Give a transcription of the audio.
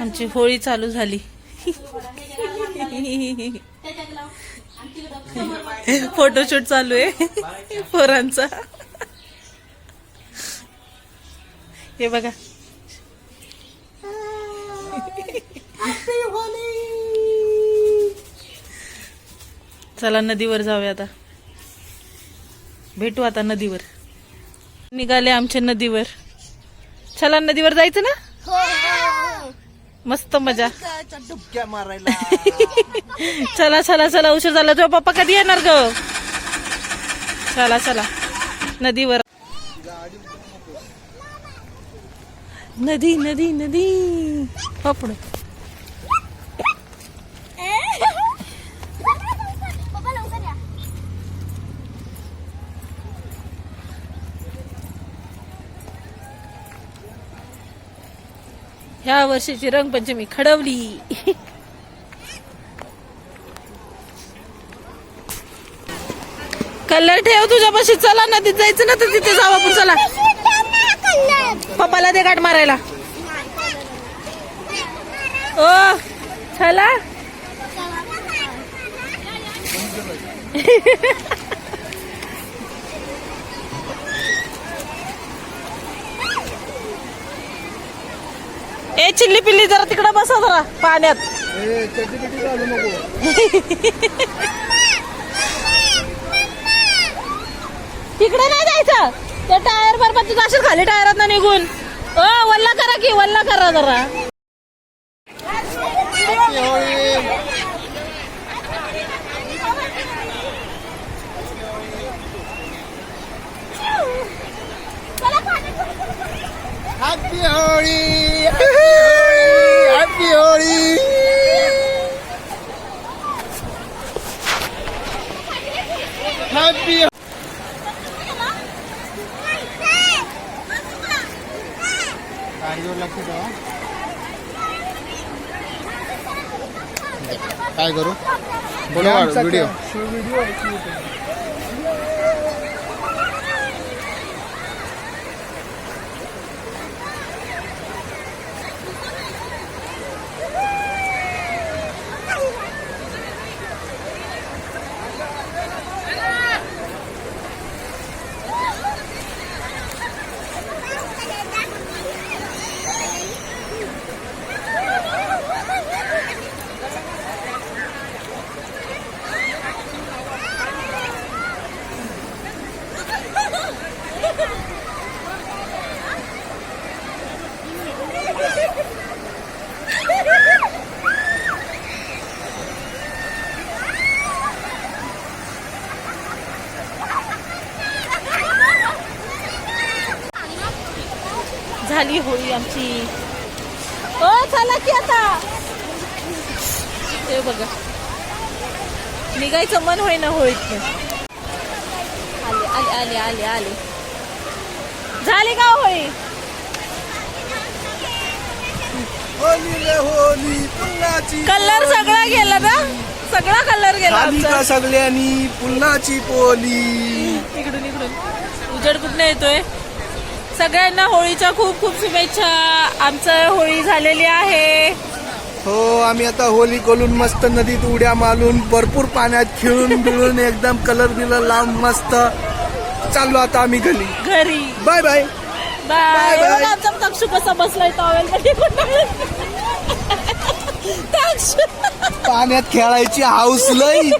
आमची होळी चालू झाली. फोटोशूट चालू आहे. पोरांचा. हे बघा. चला नदीवर जाऊया आता. भेटू आता नदीवर. निघाले आमच्या नदीवर. चला नदीवर जायचं ना? हो. मस्त मजा. डुबक्या मारायला. चला चला चला उशीर झाला. तुझा पप्पा कधी येणार ग? चला चला. नदीवर. नदी नदी नदी. पपड ह्या वर्षीची रंगपंचमी खडवली. कलर ठेव तुझ्यापाशी. चला ना तिथे जायचं ना तर तिथे जाऊ आपण. चला. पप्पाला दे गाठ मारायला. ओ चला. ए चिल्ली पिल्ली जरा तिकडे बसा जरा पाण्यात. तिकडे नाही जायचं. त्या टायर बरोबर तिथं असेल खाली टायरात ना निघून. ओ वल्ला करा की वल्ला करा जरा. Happy Holi! गाडीवर लक्ष ठेवा काय करू? बोला व्हिडिओ झाली होळी आमची. ओ चला की आता. ते बघा. निघायचं मन होईना होळीत आले आले आले आले आले. झाली का होळी? कलर सगळा गेला ना? सगळा कलर गेला सगळ्यांनी? पुन्हाची पोली इकडून इकडून. उजेड कुठनं येतोय? सगळ्यांना होळीच्या खूप खूप शुभेच्छा. आमचं होळी झालेली आहे. हो आम्ही आता होली कोलून मस्त नदीत उड्या मारून भरपूर पाण्यात खेळून बिळून एकदम कलर बिलर लावून मस्त चाललो आता आम्ही घरी. घरी. Bye bye bye. बघा आमचा तक्षू कसा बसलाय टॉवेल पाण्यात खेळायची हाऊस लई.